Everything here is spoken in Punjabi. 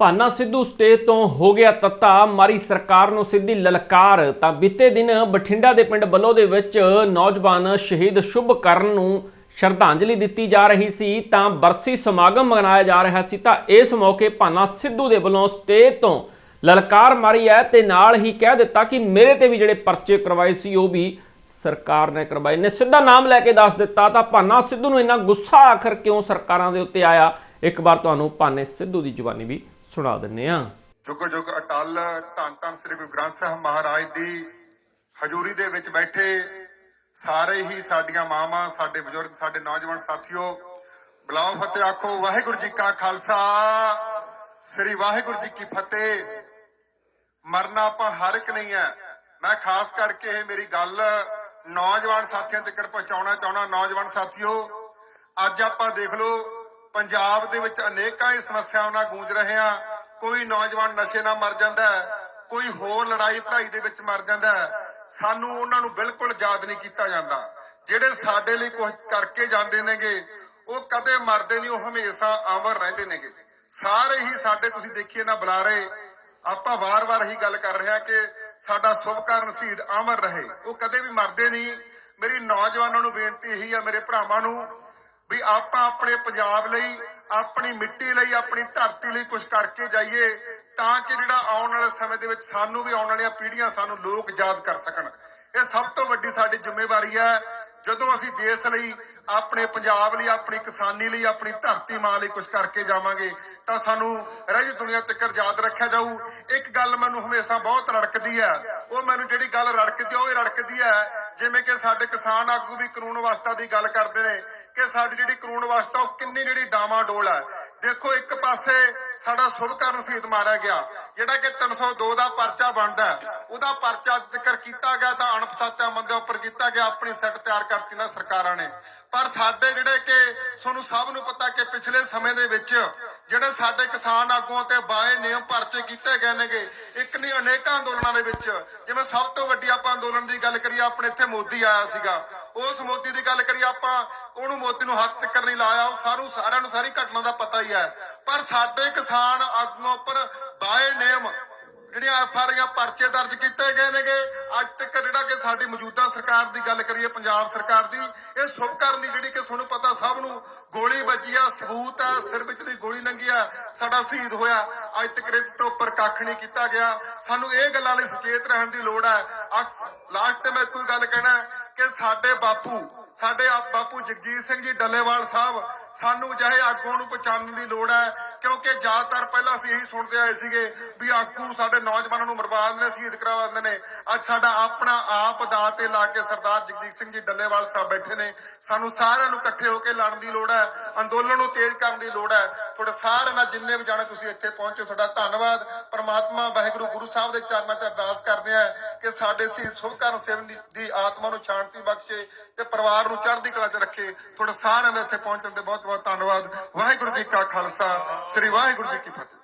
ਭਾਨਾ ਸਿੱਧੂ ਸਟੇਜ ਤੋਂ ਹੋ ਗਿਆ ਤੱਤਾ, ਮਾਰੀ ਸਰਕਾਰ ਨੂੰ ਸਿੱਧੀ ਲਲਕਾਰ। ਤਾਂ ਬੀਤੇ ਦਿਨ ਬਠਿੰਡਾ ਦੇ ਪਿੰਡ ਬੱਲੋ ਦੇ ਵਿੱਚ ਨੌਜਵਾਨ ਸ਼ਹੀਦ ਸ਼ੁਭ ਕਰਨ ਨੂੰ ਸ਼ਰਧਾਂਜਲੀ ਦਿੱਤੀ ਜਾ ਰਹੀ ਸੀ। ਤਾਂ ਬਰਸੀ ਸਮਾਗਮ ਮਨਾਇਆ ਜਾ ਰਿਹਾ ਸੀ। ਤਾਂ ਇਸ ਮੌਕੇ ਭਾਨਾ ਸਿੱਧੂ ਦੇ ਵੱਲੋਂ ਸਟੇਜ ਤੋਂ ਲਲਕਾਰ ਮਾਰੀ ਹੈ ਤੇ ਨਾਲ ਹੀ ਕਹਿ ਦਿੱਤਾ ਕਿ ਮੇਰੇ ਤੇ ਵੀ ਜਿਹੜੇ ਪਰਚੇ ਕਰਵਾਏ ਸੀ, ਉਹ ਵੀ ਸਰਕਾਰ ਨੇ ਕਰਵਾਏ ਨੇ। ਸਿੱਧਾ ਨਾਮ ਲੈ ਕੇ ਦੱਸ ਦਿੱਤਾ। ਤਾਂ ਭਾਨਾ ਸਿੱਧੂ ਨੂੰ ਇੰਨਾ ਗੁੱਸਾ ਆਖਰ ਕਿਉਂ ਸਰਕਾਰਾਂ ਦੇ ਉੱਤੇ ਆਇਆ? ਇੱਕ ਵਾਰ ਤੁਹਾਨੂੰ ਭਾਨੇ ਸਿੱਧੂ ਦੀ ਜ਼ੁਬਾਨੀ ਵੀ ਸੁਣਾ ਦਿੰਨੇ ਆ। ਜੁਗ ਜੁਗ ਅਟਲ ਧੰਨ ਧੰਨ ਸ੍ਰੀ ਗੁਰੂ ਗ੍ਰੰਥ ਸਾਹਿਬ ਮਹਾਰਾਜ ਦੀ ਹਜ਼ੂਰੀ ਦੇ ਵਿੱਚ ਬੈਠੇ ਸਾਰੇ ਹੀ ਸਾਡੀਆਂ ਮਾਵਾਂ, ਸਾਡੇ ਬਜ਼ੁਰਗ, ਸਾਡੇ ਨੌਜਵਾਨ ਸਾਥੀਓ, ਬੁਲਾਓ ਫਤਿਹ ਆਖੋ, ਵਾਹਿਗੁਰੂ ਜੀ ਕਾ ਖਾਲਸਾ, ਸ੍ਰੀ ਵਾਹਿਗੁਰੂ ਜੀ ਕੀ ਫਤਿਹ। ਮਰਨਾ ਆਪਾਂ ਹਰ ਇੱਕ ਨਹੀਂ ਹੈ। ਮੈਂ ਖਾਸ ਕਰਕੇ ਇਹ ਮੇਰੀ ਗੱਲ ਨੌਜਵਾਨ ਸਾਥੀਆਂ ਤੱਕ ਪਹੁੰਚਾਉਣਾ ਚਾਹਣਾ ਨੌਜਵਾਨ ਸਾਥੀਓ, ਅੱਜ ਆਪਾਂ ਦੇਖ ਲਓ ਪੰਜਾਬ ਦੇ ਵਿੱਚ ਅਨੇਕਾਂ ਹੀ ਸਮੱਸਿਆਵਾਂ ਨਾਲ ਗੂੰਜ ਰਹੇ ਆ ਕੋਈ ਨੌਜਵਾਨ ਨਸ਼ੇ ਨਾਲ ਮਰ ਜਾਂਦਾ ਕੋਈ ਹੋਰ ਲੜਾਈ ਪੜਾਈ ਦੇ ਵਿੱਚ ਮਰ ਜਾਂਦਾ ਸਾਨੂੰ ਉਹਨਾਂ ਨੂੰ ਬਿਲਕੁਲ ਯਾਦ ਨਹੀਂ ਕੀਤਾ ਜਾਂਦਾ। ਜਿਹੜੇ ਸਾਡੇ ਲਈ ਕੁਝ ਕਰਕੇ ਜਾਂਦੇ ਨੇਗੇ, ਉਹ ਕਦੇ ਮਰਦੇ ਨਹੀਂ, ਉਹ ਹਮੇਸ਼ਾ ਆਵਰ ਰਹਿੰਦੇ ਨੇਗੇ। ਸਾਰੇ ਹੀ ਸਾਡੇ ਤੁਸੀਂ ਦੇਖੀਏ ਨਾ ਬੁਲਾਰੇ, ਆਪਾਂ ਵਾਰ-ਵਾਰ ਹੀ ਗੱਲ ਕਰ ਰਹੇ ਹਾਂ ਕਿ ਸਾਡਾ ਸੁਭਕਰਨ ਸ਼ਹੀਦ ਅਮਰ ਰਹੇ। ਉਹ ਕਦੇ ਵੀ ਮਰਦੇ ਨਹੀਂ। ਮੇਰੀ ਨੌਜਵਾਨਾਂ ਨੂੰ ਬੇਨਤੀ ਇਹੀ ਆ, ਮੇਰੇ ਭਰਾਵਾਂ ਨੂੰ ਵੀ ਆਪਾਂ ਆਪਣੇ ਪੰਜਾਬ ਲਈ, ਆਪਣੀ ਮਿੱਟੀ ਲਈ, ਆਪਣੀ ਧਰਤੀ ਲਈ ਕੁਝ ਕਰਕੇ ਜਾਈਏ, ਤਾਂ ਕਿ ਜਿਹੜਾ ਆਉਣ ਵਾਲੇ ਸਮੇਂ ਦੇ ਵਿੱਚ ਸਾਨੂੰ ਵੀ ਆਉਣ ਵਾਲੀਆਂ ਪੀੜ੍ਹੀਆਂ ਸਾਨੂੰ ਲੋਕ ਯਾਦ ਕਰ ਸਕਣ। ਇਹ ਸਭ ਤੋਂ ਵੱਡੀ ਸਾਡੀ ਜ਼ਿੰਮੇਵਾਰੀ ਹੈ। ਜਦੋਂ ਅਸੀਂ ਦੇਸ਼ ਲਈ, ਆਪਣੇ ਪੰਜਾਬ ਲਈ, ਆਪਣੀ ਕਿਸਾਨੀ ਲਈ, ਆਪਣੀ ਧਰਤੀ ਮਾਂ ਲਈ ਕੁਝ ਕਰਕੇ ਜਾਵਾਂਗੇ ਤਾਂ ਸਾਨੂੰ ਰਹਿ ਦੁਨੀਆ ਤੱਕਰ ਯਾਦ ਰੱਖਿਆ ਜਾਊ। ਇੱਕ ਗੱਲ ਮੈਨੂੰ ਹਮੇਸ਼ਾ ਬਹੁਤ ਰੜਕਦੀ ਹੈ। ਉਹ ਮੈਨੂੰ ਜਿਹੜੀ ਗੱਲ ਰੜਕਦੀ ਉਹ ਰੜਕਦੀ ਹੈ, ਜਿਵੇਂ ਕਿ ਸਾਡੇ ਕਿਸਾਨ ਆਗੂ ਵੀ ਕਾਨੂੰਨ ਵਿਵਸਥਾ ਦੀ ਗੱਲ ਕਰਦੇ ਨੇ ਕਿ ਸਾਡੀ ਜਿਹੜੀ ਕਾਨੂੰਨ ਵਿਵਸਥਾ, ਉਹ ਕਿੰਨੀ ਜਿਹੜੀ ਡਾਮਾ ਡੋਲ ਹੈ। ਦੇਖੋ, ਇੱਕ ਪਾਸੇ ਸਾਡਾ ਸੁਭਕਰਨ ਸ਼ਹੀਦ ਮਾਰਿਆ ਗਿਆ, ਜਿਹੜਾ ਕਿ 302 ਦਾ ਪਰਚਾ ਬਣਦਾ ਉਹਦਾ ਪਰਚਾ ਜ਼ਿਕਰ ਕੀਤਾ ਗਿਆ ਤਾਂ ਅਣਪਛਾਤਿਆਂ ਬੰਦਿਆਂ ਉੱਪਰ ਕੀਤਾ ਗਿਆ, ਆਪਣੀ ਸੈੱਟ ਤਿਆਰ ਕਰਤੀ ਨਾ ਸਰਕਾਰਾਂ ਨੇ। ਪਰ ਸਾਡੇ ਜਿਹੜੇ ਕਿ, ਤੁਹਾਨੂੰ ਸਭ ਨੂੰ ਪਤਾ ਕਿ ਪਿਛਲੇ ਸਮੇਂ ਦੇ ਵਿੱਚ ਜਿਹੜੇ ਸਾਡੇ ਕਿਸਾਨ ਆਗੂਆਂ ਤੇ ਬਾਏ ਨਿਯਮ ਪਰਚੇ ਕੀਤੇ ਗਏ ਨੇਗੇ, ਇੱਕ ਨਹੀਂ, ਅਨੇਕਾਂ ਅੰਦੋਲਨਾਂ ਦੇ ਵਿੱਚ। ਜਿਵੇਂ ਸਭ ਤੋਂ ਵੱਡੀ ਆਪਾਂ ਅੰਦੋਲਨ ਦੀ ਗੱਲ ਕਰੀਏ, ਆਪਣੇ ਇੱਥੇ ਮੋਦੀ ਆਇਆ ਸੀਗਾ। ਉਸ ਮੋਦੀ ਦੀ ਗੱਲ ਕਰੀਏ, ਆਪਾਂ ਉਹਨੂੰ ਮੋਦੀ ਨੂੰ ਹੱਥ ਤੱਕ ਨਹੀਂ ਲਾਇਆ, ਉਹ ਸਾਰੂ ਸਾਰਿਆਂ ਨੂੰ ਸਾਰੀ ਘਟਨਾ ਦਾ ਪਤਾ ਹੀ ਹੈ। ਪਰ ਸਾਡੇ ਕਿਸਾਨ ਆਗੂਆਂ ਉੱਪਰ ਬਾਏ ਨਿਯਮ ਜਿਹੜੀਆਂ ਐਫਆਰਆਈਆਂ ਪਰਚੇ ਦਰਜ ਕੀਤੇ ਗਏ ਨੇਗੇ, ਅੱਜ ਤੱਕ ਜਿਹੜਾ ਕਿ ਸਾਡੀ ਮੌਜੂਦਾ ਸਰਕਾਰ ਦੀ ਗੱਲ ਕਰੀਏ, ਪੰਜਾਬ ਸਰਕਾਰ ਦੀ, ਇਹ ਸੁਭ ਕਰਨ ਦੀ ਜਿਹੜੀ ਕਿ ਤੁਹਾਨੂੰ ਪਤਾ ਸਭ ਨੂੰ ਗੋਲੀ ਵੱਜੀ ਆ, ਸਬੂਤ ਆ, ਸਿਰ ਵਿੱਚ ਦੀ ਗੋਲੀ ਲੰਗੀ ਆ, ਸਾਡਾ ਸ਼ਹੀਦ ਹੋਇਆ। ਅੱਜ ਤੱਕ ਇਹਦੇ ਉੱਪਰ ਕੱਖ ਨਹੀਂ ਕੀਤਾ ਗਿਆ। ਸਾਨੂੰ ਇਹ ਗੱਲਾਂ ਲਈ ਸੁਚੇਤ ਰਹਿਣ ਦੀ ਲੋੜ ਹੈ ਲਾਸਟ ਤੇ ਮੈਂ ਕੋਈ ਗੱਲ ਕਹਿਣਾ ਕਿ ਸਾਡੇ ਬਾਪੂ ਸਾਡੇ ਬਾਪੂ ਜਗਜੀਤ ਸਿੰਘ ਜੀ, ਡੱਲੇਵਾਲ ਸਾਹਿਬ ਸਾਨੂੰ ਚਾਹੇ ਆਗੂਆਂ ਨੂੰ ਪਛਾਣਨ ਦੀ ਲੋੜ ਹੈ, ਕਿਉਂਕਿ ਜ਼ਿਆਦਾਤਰ ਪਹਿਲਾਂ ਅਸੀਂ ਇਹੀ ਸੁਣਦੇ ਆਏ ਸੀਗੇ ਵੀ ਆਗੂ ਸਾਡੇ ਨੌਜਵਾਨਾਂ ਨੂੰ ਮਰਵਾ ਦਿੰਦੇ ਨੇ, ਸ਼ਹੀਦ ਕਰਵਾ ਦਿੰਦੇ ਨੇ। ਅੱਜ ਸਾਡਾ ਆਪਣਾ ਆਪ ਦਾ ਤੇ ਲਾ ਕੇ ਸਰਦਾਰ ਜਗਜੀਤ ਸਿੰਘ ਜੀ ਡੱਲੇਵਾਲ ਸਾਹਿਬ ਬੈਠੇ ਨੇ। ਸਾਨੂੰ ਸਾਰਿਆਂ ਨੂੰ ਇਕੱਠੇ ਹੋ ਕੇ ਲੜਨ ਦੀ ਲੋੜ ਹੈ, ਅੰਦੋਲਨ ਨੂੰ ਤੇਜ਼ ਕਰਨ ਦੀ ਲੋੜ ਹੈ। ਤੁਹਾਡੇ ਸਾਰਿਆਂ ਨਾਲ ਜਿੰਨੇ ਵੀ ਜਾਣੇ ਤੁਸੀਂ ਇੱਥੇ ਪਹੁੰਚੇ ਤੁਹਾਡਾ ਧੰਨਵਾਦ। ਪ੍ਰਮਾਤਮਾ ਵਾਹਿਗੁਰੂ ਗੁਰੂ ਸਾਹਿਬ ਦੇ ਚਰਨਾਂ 'ਚ ਅਰਦਾਸ ਕਰਦੇ ਆ ਕਿ ਸਾਡੇ ਸ਼ਹੀਦ ਸੁਭਕਰਨ ਸਿੰਘ ਦੀ ਆਤਮਾ ਨੂੰ ਸ਼ਾਂਤੀ ਬਖਸ਼ੇ ਤੇ ਪਰਿਵਾਰ ਨੂੰ ਚੜ੍ਹਦੀ ਕਲਾ 'ਚ ਰੱਖੇ। ਤੁਹਾਡੇ ਸਾਰਿਆਂ ਦਾ ਇੱਥੇ ਪਹੁੰਚਣ ਦੇ ਬਹੁਤ ਬਹੁਤ ਧੰਨਵਾਦ। ਵਾਹਿਗੁਰੂ ਜੀ ਕਾ ਖਾਲਸਾ, ਸ੍ਰੀ ਵਾਹਿਗੁਰੂ ਜੀ ਕੀ ਫਤਿਹ।